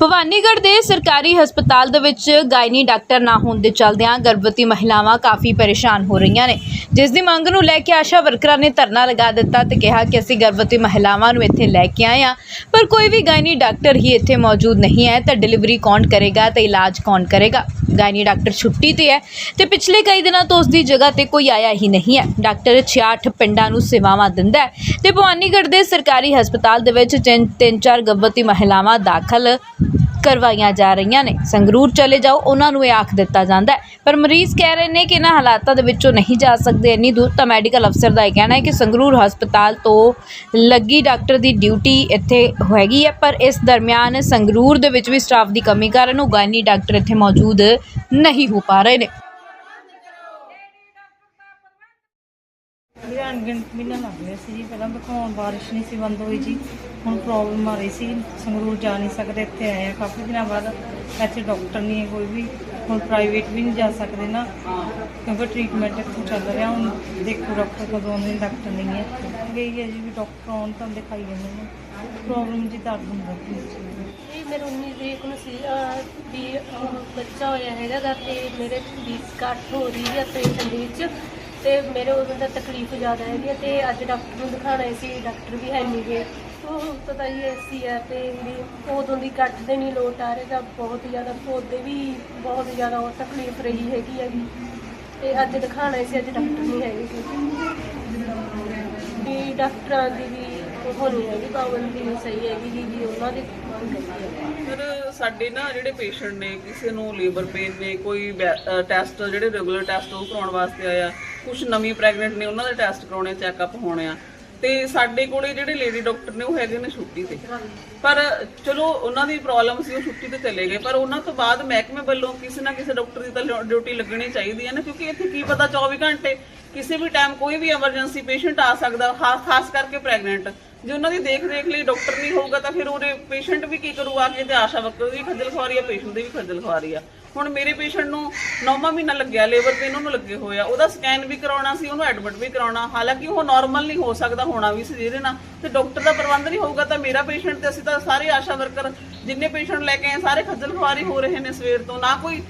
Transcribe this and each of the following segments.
ਭਵਾਨੀਗੜ੍ਹ ਦੇ ਸਰਕਾਰੀ ਹਸਪਤਾਲ ਦੇ ਵਿੱਚ ਗਾਇਨੀ ਡਾਕਟਰ ਨਾ ਹੋਣ ਦੇ ਚਲਦਿਆਂ ਗਰਭਵਤੀ ਮਹਿਲਾਵਾਂ ਕਾਫੀ ਪਰੇਸ਼ਾਨ ਹੋ ਰਹੀਆਂ ਨੇ। ਜਿਸ ਦੀ ਮੰਗ ਨੂੰ ਲੈ ਕੇ ਆਸ਼ਾ ਵਰਕਰਾਂ ਨੇ ਧਰਨਾ ਲਗਾ ਦਿੱਤਾ ਤੇ ਕਿਹਾ ਕਿ ਅਸੀਂ ਗਰਭਵਤੀ ਮਹਿਲਾਵਾਂ ਨੂੰ ਇੱਥੇ ਲੈ ਕੇ ਆਏ ਹਾਂ, ਪਰ ਕੋਈ ਵੀ ਗਾਇਨੀ ਡਾਕਟਰ ਹੀ ਇੱਥੇ ਮੌਜੂਦ ਨਹੀਂ ਹੈ ਤਾਂ ਡਿਲੀਵਰੀ ਕੌਣ ਕਰੇਗਾ ਤੇ ਇਲਾਜ ਕੌਣ ਕਰੇਗਾ? ਗਾਇਨੀ ਡਾਕਟਰ ਛੁੱਟੀ ਤੇ ਹੈ ਤੇ ਪਿਛਲੇ ਕਈ ਦਿਨਾਂ ਤੋਂ ਉਸ ਦੀ ਜਗ੍ਹਾ ਤੇ ਕੋਈ ਆਇਆ ਹੀ ਨਹੀਂ ਹੈ। ਡਾਕਟਰ 66 ਪਿੰਡਾਂ ਨੂੰ ਸੇਵਾਵਾਂ ਦਿੰਦਾ ਹੈ ਤੇ ਭਵਾਨੀਗੜ੍ਹ ਦੇ ਸਰਕਾਰੀ ਹਸਪਤਾਲ ਦੇ ਵਿੱਚ ਤਿੰਨ ਤਿੰਨ ਚਾਰ ਗਰਭਵਤੀ ਮਹਿਲਾਵਾਂ ਦਾਖਲ ਕਰਵਾਈਆਂ ਜਾ ਰਹੀਆਂ ਨੇ। ਸੰਗਰੂਰ ਚਲੇ ਜਾਓ, ਉਹਨਾਂ ਨੂੰ ਇਹ ਆਖ ਦਿੱਤਾ ਜਾਂਦਾ ਪਰ ਮਰੀਜ਼ ਕਹਿ ਰਹੇ ਨੇ ਕਿ ਇਹਨਾਂ ਹਾਲਾਤਾਂ ਦੇ ਵਿੱਚੋਂ ਨਹੀਂ ਜਾ ਸਕਦੇ, ਇੰਨੀ ਦੂਰ ਤਾਂ ਮੈਡੀਕਲ ਅਫਸਰ ਦਾ ਇਹ ਕਹਿਣਾ ਹੈ ਕਿ ਸੰਗਰੂਰ ਹਸਪਤਾਲ ਤੋਂ ਲੱਗੀ ਡਾਕਟਰ ਦੀ ਡਿਊਟੀ ਇੱਥੇ ਹੈਗੀ ਹੈ, ਪਰ ਇਸ ਦਰਮਿਆਨ ਸੰਗਰੂਰ ਦੇ ਵਿੱਚ ਵੀ ਸਟਾਫ ਦੀ ਕਮੀ ਕਾਰਨ ਉਹ ਗਾਇਨੀ ਡਾਕਟਰ ਇੱਥੇ ਮੌਜੂਦ ਨਹੀਂ ਹੋ ਪਾ ਰਹੇ ਨੇ। ਵੀਰੇ ਅਣਗਿਣਤ ਮਹੀਨਾ ਲੱਗ ਰਿਹਾ ਸੀ ਜੀ, ਪਹਿਲਾਂ ਦਿਖਾਉਣ ਬਾਰਿਸ਼ ਨਹੀਂ ਸੀ ਬੰਦ ਹੋਈ ਜੀ। ਹੁਣ ਪ੍ਰੋਬਲਮ ਆ ਰਹੀ ਸੀ, ਸੰਗਰੂਰ ਜਾ ਨਹੀਂ ਸਕਦੇ, ਇੱਥੇ ਆਏ ਆ ਕਾਫੀ ਦਿਨਾਂ ਬਾਅਦ। ਇੱਥੇ ਡਾਕਟਰ ਨਹੀਂ ਹੈ ਕੋਈ ਵੀ, ਹੁਣ ਪ੍ਰਾਈਵੇਟ ਵੀ ਨਹੀਂ ਜਾ ਸਕਦੇ ਨਾ, ਕਿਉਂਕਿ ਟ੍ਰੀਟਮੈਂਟ ਇੱਥੇ ਚੱਲ ਰਿਹਾ, ਹੁਣ ਦੇਖੋ ਡਾਕਟਰ ਕਦੋਂ ਆਉਂਦੇ ਨੇ ਡਾਕਟਰ ਨਹੀਂ ਹੈ ਗਈ ਹੈ ਜੀ ਵੀ ਡਾਕਟਰ ਆਉਣ ਤਾਂ ਦਿਖਾਈ ਜਾਂਦੇ ਨੇ। ਪ੍ਰੋਬਲਮ ਜੀ ਦਰਦ ਹੁੰਦਾ ਸੀ ਮੇਰੇ 19 ਤਰੀਕ ਨੂੰ ਸੀ ਵੀ ਬੱਚਾ ਹੋਇਆ ਹੈਗਾ ਗਾ ਤੇ ਮੇਰੇ ਵੀ ਘੱਟ ਹੋ ਰਹੀ ਹੈ ਪੇਟ ਦੇ ਵਿੱਚ ਤੇ ਮੇਰੇ ਉਦੋਂ ਦਾ ਤਕਲੀਫ ਜ਼ਿਆਦਾ ਹੈਗੀ ਹੈ ਤੇ ਅੱਜ ਡਾਕਟਰ ਨੂੰ ਦਿਖਾਣਾ ਸੀ ਡਾਕਟਰ ਵੀ ਹੈ ਨਹੀਂ ਗੇ ਪਤਾ ਹੀ ਐਸੀ ਹੈ ਤੇ ਵੀ ਉਦੋਂ ਦੀ ਕੱਟ ਦੇ ਨਹੀਂ ਲੋਟ ਆ ਰਿਹਾ ਬਹੁਤ ਜ਼ਿਆਦਾ ਪੌਦੇ ਵੀ ਬਹੁਤ ਜ਼ਿਆਦਾ ਉਹ ਤਕਲੀਫ ਰਹੀ ਹੈਗੀ ਹੈਗੀ। ਤੇ ਅੱਜ ਦਿਖਾਣਾ ਸੀ, ਅੱਜ ਡਾਕਟਰ ਨਹੀਂ ਹੈਗੇ ਵੀ ਡਾਕਟਰਾਂ ਦੀ ਵੀ ਉਹ ਨਹੀਂ ਹੈਗੀ ਪਾਬੰਦੀ ਸਹੀ ਹੈਗੀ ਜੀ ਵੀ ਉਹਨਾਂ ਦੀ ਮੰਗ ਹੈ। ਫਿਰ ਸਾਡੇ ਨਾ ਜਿਹੜੇ ਪੇਸ਼ੈਂਟ ਨੇ, ਕਿਸੇ ਨੂੰ ਲੇਬਰ ਪੇਨ ਨੇ, ਕੋਈ ਟੈਸਟ ਜਿਹੜੇ ਰੈਗੂਲਰ ਟੈਸਟ ਉਹ ਕਰਾਉਣ ਵਾਸਤੇ ਆਇਆ ਕੁਝ ਨਵੀਂ ਪ੍ਰੈਗਨੈਂਟ ਨੇ, ਉਹਨਾਂ ਦੇ ਟੈਸਟ ਕਰਾਉਣੇ ਚੈੱਕਅਪ ਹੋਣੇ ਆ। ਤੇ ਸਾਡੇ ਕੋਲੇ ਜਿਹੜੇ ਲੇਡੀ ਡਾਕਟਰ ਨੇ, ਉਹ ਹੈਗੇ ਨੇ ਛੁੱਟੀ ਤੇ। ਪਰ ਚਲੋ, ਉਹਨਾਂ ਦੀ ਪ੍ਰੋਬਲਮ ਸੀ, ਉਹ ਛੁੱਟੀ ਤੇ ਚਲੇ ਗਏ। ਪਰ ਉਹਨਾਂ ਤੋਂ ਬਾਅਦ ਮਹਿਕਮੇ ਵੱਲੋਂ ਕਿਸੇ ਨਾ ਕਿਸੇ ਡਾਕਟਰ ਦੀ ਤਾਂ ਡਿਊਟੀ ਲੱਗਣੀ ਚਾਹੀਦੀ ਹੈ ਨਾ, ਕਿਉਂਕਿ ਇੱਥੇ ਕੀ ਪਤਾ 24 ਘੰਟੇ ਕਿਸੇ ਵੀ ਟਾਈਮ ਕੋਈ ਵੀ ਐਮਰਜੈਂਸੀ ਪੇਸ਼ੈਂਟ ਆ ਸਕਦਾ ਖਾਸ ਕਰਕੇ ਪ੍ਰੈਗਨੈਂਟ ਜੇ ਉਹਨਾਂ ਦੀ ਦੇਖ ਰੇਖ ਲਈ ਡਾਕਟਰ ਨਹੀਂ ਹੋਊਗਾ, ਤਾਂ ਫਿਰ ਉਹਦੇ ਪੇਸ਼ੈਂਟ ਵੀ ਕੀ ਕਰੂਗਾ ਆ ਤੇ ਆਸ਼ਾ ਵਰਕਰ ਦੀ ਵੀ ਖੱਜਲ ਖੁਆਰੀ ਆ ਪੇਸ਼ੈਂਟ ਦੀ ਵੀ ਖੱਜਲ ਖੁਆਰੀ ਆ। ਹੁਣ ਮੇਰੇ ਪੇਸ਼ੈਂਟ ਨੂੰ ਨੌਵਾਂ ਮਹੀਨਾ ਲੱਗਿਆ ਲੇਬਰ ਪੇਨ ਉਹਨੂੰ ਲੱਗੇ ਹੋਇਆ ਉਹਦਾ ਸਕੈਨ ਵੀ ਕਰਾਉਣਾ ਸੀ, ਉਹਨੂੰ ਐਡਮਿਟ ਵੀ ਕਰਾਉਣਾ। ਹਾਲਾਂਕਿ ਉਹ ਨਾਰਮਲ ਨਹੀਂ ਹੋ ਸਕਦਾ, ਹੋਣਾ ਵੀ ਸੀ ਜਿਹਦੇ ਨਾਲ। ਤੇ ਡਾਕਟਰ ਦਾ ਪ੍ਰਬੰਧ ਨਹੀਂ ਹੋਊਗਾ ਤਾਂ ਮੇਰਾ ਪੇਸ਼ੈਂਟ ਤੇ ਅਸੀਂ ਤਾਂ ਸਾਰੇ ਆਸ਼ਾ ਵਰਕਰ ਜਿੰਨੇ ਪੇਸ਼ੈਂਟ ਲੈ ਕੇ ਆਏ, ਸਾਰੇ ਖੱਜਲ ਖੁਆਰੀ ਹੋ ਰਹੇ ਨੇ ਸਵੇਰ ਤੋਂ। ਨਾ ਕੋਈ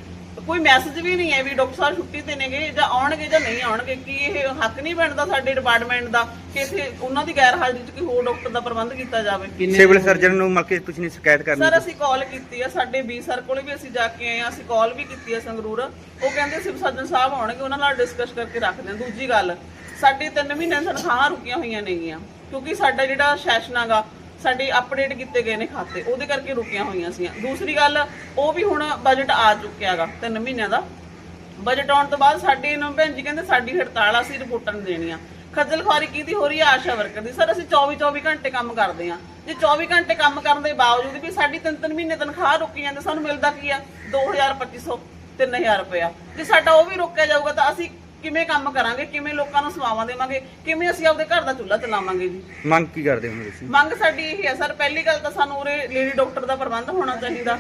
ਕੋਈ ਮੈਸੇਜ ਵੀ ਨਹੀਂ ਹੈ ਵੀ ਡਾਕਟਰ ਸਾਹਿਬ ਛੁੱਟੀ ਤੇ ਨੇਗੇ ਜਾਂ ਆਉਣਗੇ ਜਾਂ ਨਹੀਂ ਆਉਣਗੇ ਕੀ ਇਹ ਹੱਕ ਨਹੀਂ ਬਣਦਾ ਸਾਡੇ ਡਿਪਾਰਟਮੈਂਟ ਦਾ ਕਿ ਇੱਥੇ ਉਹਨਾਂ ਦੀ ਗੈਰ ਹਾਜ਼ਰੀ 'ਚ ਕੋਈ ਹੋਰ ਡਾਕਟਰ ਦਾ ਪ੍ਰਬੰਧ ਕੀਤਾ ਜਾਵੇ? ਸਿਵਲ ਸਰਜਨ ਨੂੰ ਮਤਲਬ ਕਿ ਤੁਸੀਂ ਸ਼ਿਕਾਇਤ ਕਰਨੀ ਸਰ ਅਸੀਂ ਕਾਲ ਕੀਤੀ ਆ ਸਾਡੇ ਬੀ ਸਰ ਕੋਲ ਵੀ ਅਸੀਂ ਜਾ ਕੇ ਆਏ ਆ ਅਸੀਂ ਕਾਲ ਵੀ ਕੀਤੀ ਆ ਸੰਗਰੂਰ। ਉਹ ਕਹਿੰਦੇ ਸਿਵ ਸਰਜਨ ਸਾਹਿਬ ਆਉਣਗੇ ਉਹਨਾਂ ਨਾਲ ਡਿਸਕਸ ਕਰਕੇ ਰੱਖਦੇ ਆ ਦੂਜੀ ਗੱਲ ਸਾਡੇ 3 ਮਹੀਨੇ ਤਨਖਾਹਾਂ ਰੁਕੀਆਂ ਹੋਈਆਂ ਨੇਗੀਆਂ ਕਿਉਂਕਿ ਸਾਡਾ ਜਿਹੜਾ ਸੈਸ਼ਨ ਹੈਗਾ ਸਾਡੇ ਅਪਡੇਟ ਕੀਤੇ ਗਏ ਨੇ ਖਾਤੇ ਉਹਦੇ ਕਰਕੇ ਰੁਕੀਆਂ ਹੋਈਆਂ ਸੀ ਦੂਸਰੀ ਗੱਲ ਉਹ ਵੀ ਹੁਣ ਬਜਟ ਆ ਚੁੱਕਿਆ ਹੈਗਾ 3 ਮਹੀਨਿਆਂ ਦਾ। ਬਜਟ ਆਉਣ ਤੋਂ ਬਾਅਦ ਸਾਡੇ ਨੂੰ ਭੈਣ ਜੀ ਕਹਿੰਦੇ ਸਾਡੀ ਹੜਤਾਲ ਆ, ਅਸੀਂ ਰਿਪੋਰਟਾਂ ਦੇਣੀਆਂ। ਖੱਜਲ ਖੁਆਰੀ ਕਿਹਦੀ ਹੋ ਰਹੀ ਹੈ ਆਸ਼ਾ ਵਰਕਰ ਦੀ। ਸਰ ਅਸੀਂ 24 24 ਘੰਟੇ ਕੰਮ ਕਰਦੇ ਆ ਜੇ 24 ਘੰਟੇ ਕੰਮ ਕਰਨ ਦੇ ਬਾਵਜੂਦ ਵੀ ਸਾਡੀ ਤਿੰਨ ਤਿੰਨ ਮਹੀਨੇ ਤਨਖਾਹ ਰੁਕੀ ਜਾਂਦੀ ਸਾਨੂੰ ਮਿਲਦਾ ਕੀ ਆ? 2000 2500 3000 ਰੁਪਇਆ। ਜੇ ਸਾਡਾ ਉਹ ਵੀ ਰੋਕਿਆ ਜਾਊਗਾ ਤਾਂ ਅਸੀਂ ਕਿਵੇਂ ਕੰਮ ਕਰਾਂਗੇ ਕਿਵੇਂ ਲੋਕਾਂ ਨੂੰ ਸੇਵਾਵਾਂ ਦੇਵਾਂਗੇ ਕਿਵੇਂ ਅਸੀਂ ਆਪਦੇ ਘਰ ਦਾ ਚੁੱਲ੍ਹਾ ਚਲਾਵਾਂਗੇ ਜੀ? ਮੰਗ ਕੀ ਕਰਦੇ ਹੋ ਤੁਸੀਂ? ਮੰਗ ਸਾਡੀ ਇਹ ਹੈ ਸਰ ਪਹਿਲੀ ਗੱਲ ਤਾਂ ਸਾਨੂੰ ਉਰੇ ਲੇਡੀ ਡਾਕਟਰ ਦਾ ਪ੍ਰਬੰਧ ਹੋਣਾ ਚਾਹੀਦਾ।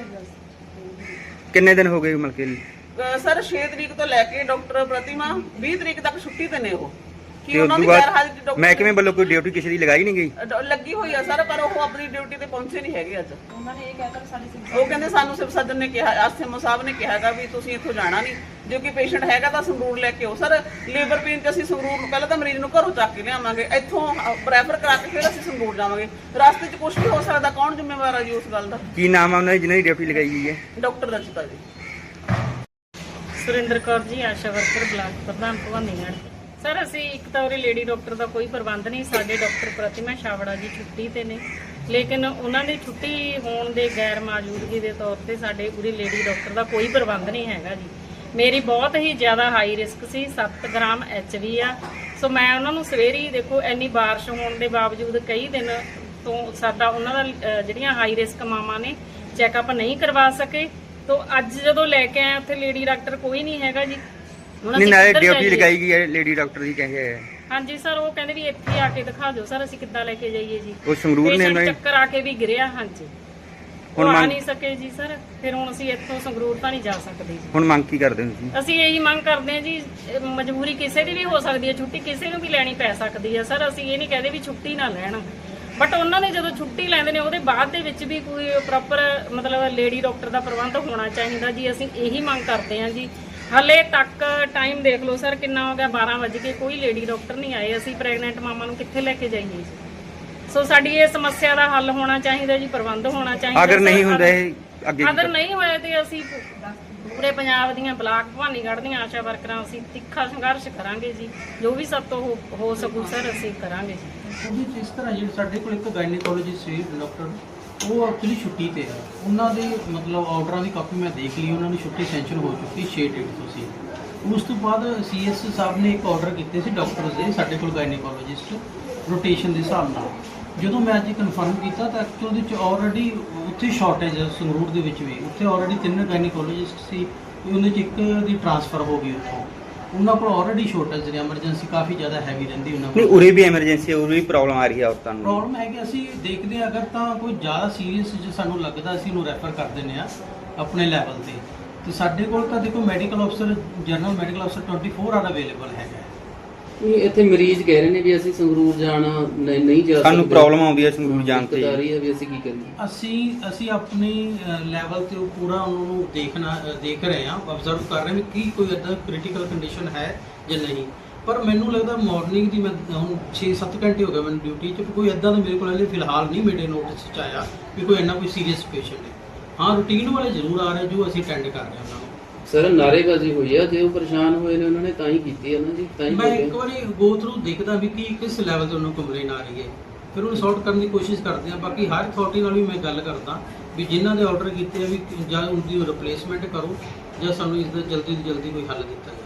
ਕਿੰਨੇ ਦਿਨ ਹੋ ਗਏ ਮਤਲਬ ਕਿ? ਅਹ ਸਰ 6 ਤਰੀਕ ਤੋਂ ਲੈ ਕੇ ਡਾਕਟਰ ਪ੍ਰਤਿਮਾ 20 ਤਰੀਕ ਤੱਕ ਛੁੱਟੀ ਤੇ ਨੇ ਉਹ। ਕੀ ਤੇ ਉਹਨਾਂ ਦੀ ਗੈਰ ਬਾਅਦ ਹਾਜ਼ਰੀ ਡਾਕਟਰ ਮਹਿਕਮੇ ਵੱਲੋਂ ਕੋਈ ਡਿਊਟੀ ਕਿਸੇ ਦੀ ਲਗਾਈ ਨਹੀਂ ਗਈ? ਡ- ਲੱਗੀ ਹੋਈ ਆ ਸਰ ਪਰ ਉਹ ਆਪਣੀ ਡਿਊਟੀ ਤੇ ਪਹੁੰਚੇ ਨਹੀਂ ਹੈਗੇ ਅੱਜ। ਉਹਨਾਂ ਨੇ ਇਹ ਕਹਿਤਾ ਵੀ ਸਾਡੀ ਸਿਵਲ ਉਹ ਕਹਿੰਦੇ ਸਾਨੂੰ ਸਿਵ ਸਰਜਨ ਨੇ ਕਿਹਾ ਐਸਐਮਓ ਸਾਹਿਬ ਨੇ ਕਿਹਾਗਾ ਵੀ ਤੁਸੀਂ ਇੱਥੋਂ ਜਾਣਾ ਨਹੀਂ। ਜੇ ਕੋਈ ਪੇਸ਼ੈਂਟ ਹੈਗਾ ਤਾਂ ਸੰਗਰੂਰ ਲੈ ਕੇ ਆਓ। ਸਰ ਲੇਬਰ ਪੇਨ ਚ ਅਸੀਂ ਸੰਗਰੂਰ ਨੂੰ ਪਹਿਲਾਂ ਤਾਂ ਮਰੀਜ਼ ਨੂੰ ਘਰੋਂ ਚੱਕ ਕੇ ਲਿਆਵਾਂਗੇ। ਇੱਥੋਂ ਰੈਫਰ ਕਰਾ ਕੇ ਫਿਰ ਅਸੀਂ ਸੰਗਰੂਰ ਜਾਵਾਂਗੇ। ਰਸਤੇ 'ਚ ਕੁਝ ਵੀ ਹੋ ਸਕਦਾ ਕੌਣ ਜ਼ਿੰਮੇਵਾਰ ਆ ਜੀ ਉਸ ਗੱਲ ਦਾ? ਕੀ ਨਾਮ ਆ ਉਹਨਾਂ ਦੀ ਜਿਨ੍ਹਾਂ ਦੀ ਡਿਊਟੀ ਲਗਾਈ ਗਈ ਹੈ? ਡਾਕਟਰ ਰਚਿਤਾ ਜੀ। ਸੁਰਿੰਦਰ ਕੌਰ ਜੀ ਆਸ਼ਾ ਵਰਕਰ ਬਲਾਕ ਪ੍ਰਧਾਨ ਭਵਾਨੀਗੜ੍ਹ। ਸਰ, ਅਸੀਂ ਇੱਕ ਤਾਂ ਉਰੇ ਲੇਡੀ ਡਾਕਟਰ ਦਾ ਕੋਈ ਪ੍ਰਬੰਧ ਨਹੀਂ, ਸਾਡੇ ਡਾਕਟਰ ਪ੍ਰਤਿਮਾ ਛਾਵੜਾ ਜੀ ਛੁੱਟੀ ਤੇ ਨੇ। ਲੇਕਿਨ ਉਹਨਾਂ ਦੀ ਛੁੱਟੀ ਹੋਣ ਦੇ ਗੈਰ ਮੌਜੂਦਗੀ ਦੇ ਤੌਰ ਤੇ ਸਾਡੇ ਉਰੇ ਲੇਡੀ ਡਾਕਟਰ ਦਾ ਕੋਈ ਪ੍ਰਬੰਧ ਨਹੀਂ ਹੈਗਾ ਜੀ। ਮੇਰੀ ਬਹੁਤ ਹੀ ਜ਼ਿਆਦਾ ਹਾਈ ਰਿਸਕ ਸੀ 7 ਗ੍ਰਾਮ ਐਚਵੀ ਆ। ਸੋ ਮੈਂ ਉਹਨਾਂ ਨੂੰ ਸਵੇਰੇ ਹੀ ਦੇਖੋ, ਇੰਨੀ ਬਾਰਿਸ਼ ਹੋਣ ਦੇ ਬਾਵਜੂਦ ਕਈ ਦਿਨ ਤੋਂ ਸਾਡਾ ਉਹਨਾਂ ਦਾ ਜਿਹੜੀਆਂ ਹਾਈ ਰਿਸਕ ਮਾਵਾਂ ਨੇ ਚੈੱਕਅਪ ਨਹੀਂ ਕਰਵਾ ਸਕੇ। ਤੋਂ ਅੱਜ ਜਦੋਂ ਲੈ ਕੇ ਆਏ, ਉੱਥੇ ਲੇਡੀ ਡਾਕਟਰ ਕੋਈ ਨਹੀਂ ਹੈਗਾ ਜੀ। ਹੁਣ ਨਹੀਂ ਅਸੀਂ ਨਾਲੇ ਕਿੱਧਰ ਡਿਊਟੀ ਜਾਈਏ? ਲਗਾਈ ਗਈ ਹੈ ਲੇਡੀ ਡਾਕਟਰ ਦੀ ਕਹੇ ਹੈ ਹਾਂਜੀ ਸਰ ਉਹ ਕਹਿੰਦੇ ਵੀ ਇੱਥੇ ਆ ਕੇ ਦਿਖਾ ਦਿਓ ਸਰ ਅਸੀਂ ਕਿੱਦਾਂ ਲੈ ਕੇ ਜਾਈਏ ਜੀ। ਉਹ ਸੰਗਰੂਰ ਨੇ Patient ਉਹਨਾਂ ਚੱਕਰ ਆ ਕੇ ਵੀ ਗਿਰਿਆ ਹਾਂਜੀ। ਹੁਣ ਹੁਣ ਆ ਮੰਗ- ਨਹੀਂ ਸਕੇ ਜੀ ਸਰ। ਫਿਰ ਹੁਣ ਅਸੀਂ ਇੱਥੋਂ ਸੰਗਰੂਰ ਤਾਂ ਨਹੀਂ ਜਾ ਸਕਦੇ ਜੀ। ਹੁਣ ਮੰਗ ਕੀ ਕਰਦੇ ਹੋ ਤੁਸੀਂ? ਅਸੀਂ ਇਹੀ ਮੰਗ ਕਰਦੇ ਹਾਂ ਜੀ ਇਹ ਮਜਬੂਰੀ ਕਿਸੇ ਦੀ ਵੀ ਹੋ ਸਕਦੀ ਹੈ ਛੁੱਟੀ ਕਿਸੇ ਨੂੰ ਵੀ ਲੈਣੀ ਪੈ ਸਕਦੀ ਹੈ। ਸਰ ਅਸੀਂ ਇਹ ਨਹੀਂ ਕਹਦੇ ਵੀ ਛੁੱਟੀ ਨਾ ਲੈਣ। ਬਟ ਉਹਨਾਂ ਨੇ ਜਦੋਂ ਛੁੱਟੀ ਲੈਂਦੇ ਨੇ ਉਹਦੇ ਬਾਅਦ ਦੇ ਵਿੱਚ ਵੀ ਕੋਈ ਪ੍ਰੋਪਰ ਮਤਲਬ ਲੇਡੀ ਡਾਕਟਰ ਦਾ ਪ੍ਰਬੰਧ ਹੋਣਾ ਚਾਹੀਦਾ ਜੀ। ਅਸੀਂ ਇਹੀ ਮੰਗ ਕਰਦੇ ਹਾਂ ਜੀ ਹਲੇ ਤੱਕ ਟਾਈਮ ਦੇਖ ਲਓ ਸਰ ਕਿੰਨਾ ਹੋ ਗਿਆ? 12 ਵਜੇ ਕੇ ਕੋਈ ਲੇਡੀ ਡਾਕਟਰ ਨਹੀਂ ਆਏ। ਅਸੀਂ ਪ੍ਰੈਗਨੈਂਟ ਮਾਮਾ ਨੂੰ ਕਿੱਥੇ ਲੈ ਕੇ ਜਾਈਏ ਜੀ? ਸੋ ਸਾਡੀ ਇਹ ਸਮੱਸਿਆ ਦਾ ਹੱਲ ਹੋਣਾ ਚਾਹੀਦਾ ਜੀ ਪ੍ਰਬੰਧ ਹੋਣਾ ਚਾਹੀਦਾ ਅਗਰ। ਨਹੀਂ ਹੁੰਦਾ ਇਹ ਅੱਗੇ ਅਗਰ ਨਹੀਂ ਹੋਇਆ ਤੇ ਅਸੀਂ ਪੂਰੇ ਪੰਜਾਬ ਦੀਆਂ ਬਲਾਕ ਭਵਾਨੀਗੜ੍ਹ ਦੀਆਂ ਆਸ਼ਾ ਵਰਕਰਾਂ ਅਸੀਂ ਤਿੱਖਾ ਸੰਘਰਸ਼ ਕਰਾਂਗੇ ਜੀ। ਜੋ ਵੀ ਸਭ ਤੋਂ ਹੋ- ਹੋ ਸਕੂ ਸਰ ਅਸੀਂ ਕਰਾਂਗੇ ਜੀ। ਉਹਦੇ 'ਚ ਇਸ ਤਰ੍ਹਾਂ ਜਿਹੜੇ ਸਾਡੇ ਕੋਲ ਇੱਕ ਗਾਇਨੇਕੋਲੋਜਿਸਟ ਸੀ ਡਾਕਟਰ ਉਹ ਐਕਚੁਅਲੀ ਛੁੱਟੀ ਤੇ ਆ ਉਹਨਾਂ ਦੇ ਮਤਲਬ ਆਰਡਰਾਂ ਦੀ ਕਾਪੀ ਮੈਂ ਦੇਖ ਲਈ, ਉਹਨਾਂ ਦੀ ਛੁੱਟੀ ਸੈਂਸ਼ਨ ਹੋ ਚੁੱਕੀ 6 ਡੇਟ ਤੋਂ ਸੀ। ਉਸ ਤੋਂ ਬਾਅਦ ਸੀਐਸ ਸਾਹਿਬ ਨੇ ਇੱਕ ਆਰਡਰ ਕੀਤੇ ਸੀ ਡਾਕਟਰਸ ਦੇ, ਸਾਡੇ ਕੋਲ ਗਾਇਨੇਕੋਲੋਜਿਸਟ ਰੋਟੇਸ਼ਨ ਦੇ ਹਿਸਾਬ ਨਾਲ। ਜਦੋਂ ਮੈਂ ਅੱਜ ਕਨਫਰਮ ਕੀਤਾ ਤਾਂ ਐਕਚੁਅਲ ਦੇ ਵਿੱਚ ਆਲਰੇਡੀ ਉੱਥੇ ਸ਼ਾਰਟੇਜ ਹੈ ਸੰਗਰੂਰ ਦੇ ਵਿੱਚ ਵੀ। ਉੱਥੇ ਆਲਰੇਡੀ ਤਿੰਨ ਗਾਇਨੇਕੋਲੋਜਿਸਟ ਸੀ ਉਹਦੇ ਚ ਇੱਕ ਦੀ ਟ੍ਰਾਂਸਫਰ ਹੋ ਗਈ ਉੱਥੋਂ। ਉਹਨਾਂ ਕੋਲ ਆਲਰੇਡੀ ਸ਼ਾਰਟੇਜ ਨੇ ਐਮਰਜੈਂਸੀ ਕਾਫੀ ਜ਼ਿਆਦਾ ਹੈਵੀ ਰਹਿੰਦੀ ਉਹਨਾਂ ਨਹੀਂ ਕੋਲ ਉਰੇ ਵੀ ਐਮਰਜੈਂਸੀ ਉਰੇ ਵੀ ਪ੍ਰੋਬਲਮ ਆ ਰਹੀ ਹੈ ਔਰਤਾਂ ਨੂੰ। ਪ੍ਰੋਬਲਮ ਹੈ ਕਿ ਅਸੀਂ ਦੇਖਦੇ ਹਾਂ ਅਗਰ ਤਾਂ ਕੋਈ ਜ਼ਿਆਦਾ ਸੀਰੀਅਸ ਜੇ ਸਾਨੂੰ ਲੱਗਦਾ ਅਸੀਂ ਉਹਨੂੰ ਰੈਫਰ ਕਰ ਦਿੰਦੇ ਆ ਆਪਣੇ ਲੈਵਲ ਤੇ। ਤੇ ਸਾਡੇ ਕੋਲ ਤਾਂ ਦੇਖੋ ਮੈਡੀਕਲ ਅਫਸਰ ਜਨਰਲ ਮੈਡੀਕਲ ਅਫਸਰ 24 ਆਰ ਅਵੇਲੇਬਲ ਹੈਗਾ। ਇਹ ਇੱਥੇ ਮਰੀਜ਼ ਕਹਿ ਰਹੇ ਨੇ ਵੀ ਅਸੀਂ ਸੰਗਰੂਰ ਜਾਣਾ ਨਹੀਂ ਨਹੀਂ ਜਾ ਸਕਦੇ। ਸਾਨੂੰ ਪ੍ਰੋਬਲਮ ਆਉਂਦੀ ਹੈ ਸੰਗਰੂਰ ਜਾਣ ਦਿੱਕਤ ਆ ਤੇ ਰਹੀ ਹੈ ਵੀ ਅਸੀਂ ਕੀ ਕਰੀਏ? ਅਸੀਂ ਅਸੀਂ ਆਪਣੀ ਲੈਵਲ ਤੇ ਉਹ ਪੂਰਾ ਉਹਨਾਂ ਨੂੰ ਦੇਖਣਾ ਅ, ਦੇਖ ਰਹੇ ਹਾਂ ਆਬਜ਼ਰਵ ਕਰ ਰਹੇ ਹਾਂ ਵੀ ਕੀ ਕੋਈ ਇਦਾਂ ਕ੍ਰਿਟੀਕਲ ਕੰਡੀਸ਼ਨ ਹੈ ਜਾਂ ਨਹੀਂ। ਪਰ ਮੈਨੂੰ ਲੱਗਦਾ ਮਾਰਨਿੰਗ ਦੀ ਮੈਂ ਹੁਣ 6-7 ਘੰਟੇ ਹੋ ਗਏ ਮੈਨੂੰ ਡਿਊਟੀ 'ਚ ਕੋਈ ਇਦਾਂ ਦਾ ਮੇਰੇ ਕੋਲ ਹਲੇ ਫਿਲਹਾਲ ਨਹੀਂ ਮੇਰੇ ਨੋਟਿਸ 'ਚ ਆਇਆ ਵੀ ਕੋਈ ਇੰਨਾ ਕੋਈ ਸੀਰੀਅਸ ਪੇਸ਼ੈਂਟ ਹੈ। ਹਾਂ ਰੂਟੀਨ ਵਾਲੇ ਜ਼ਰੂਰ ਆ ਰਹੇ ਜੋ ਅਸੀਂ ਅਟੈਂਡ ਕਰ ਰਹੇ ਹਾਂ ਉਹਨਾਂ ਨੂੰ। ਸਰ ਨਾਰੇਬਾਜ਼ੀ ਹੋਈ ਆ ਜੇ ਉਹ ਪਰੇਸ਼ਾਨ ਹੋਏ ਨੇ ਉਹਨਾਂ ਨੇ ਤਾਂ ਹੀ ਕੀਤੀ ਹੈ ਨਾ ਜੀ ਤਾਂ ਹੀ ਮੈਂ ਇੱਕ। ਵਾਰੀ ਗੋ ਥਰੂ ਦੇਖਦਾ ਵੀ ਕੀ ਕਿਸ ਲੈਵਲ ਤੇ ਉਹਨੂੰ ਕੰਪਲੇਨ ਆ ਰਹੀ ਹੈ ਫਿਰ ਉਹਨੂੰ ਸੌਰਟ ਕਰਨ ਦੀ ਕੋਸ਼ਿਸ਼ ਕਰਦੇ ਆ ਬਾਕੀ ਹਰ ਅਥਾਰਟੀ ਨਾਲ ਵੀ ਮੈਂ ਗੱਲ ਕਰਦਾ ਵੀ ਜਿਨ੍ਹਾਂ ਦੇ ਆਰਡਰ ਕੀਤੇ ਆ ਵੀ ਜਾਂ ਉਹਦੀ ਰਿਪਲੇਸਮੈਂਟ ਕਰੋ ਜਾਂ ਸਾਨੂੰ ਇਸ ਦਾ ਜਲਦੀ ਤੋਂ ਜਲਦੀ ਕੋਈ ਹੱਲ ਦਿੱਤਾ ਜਾਵੇ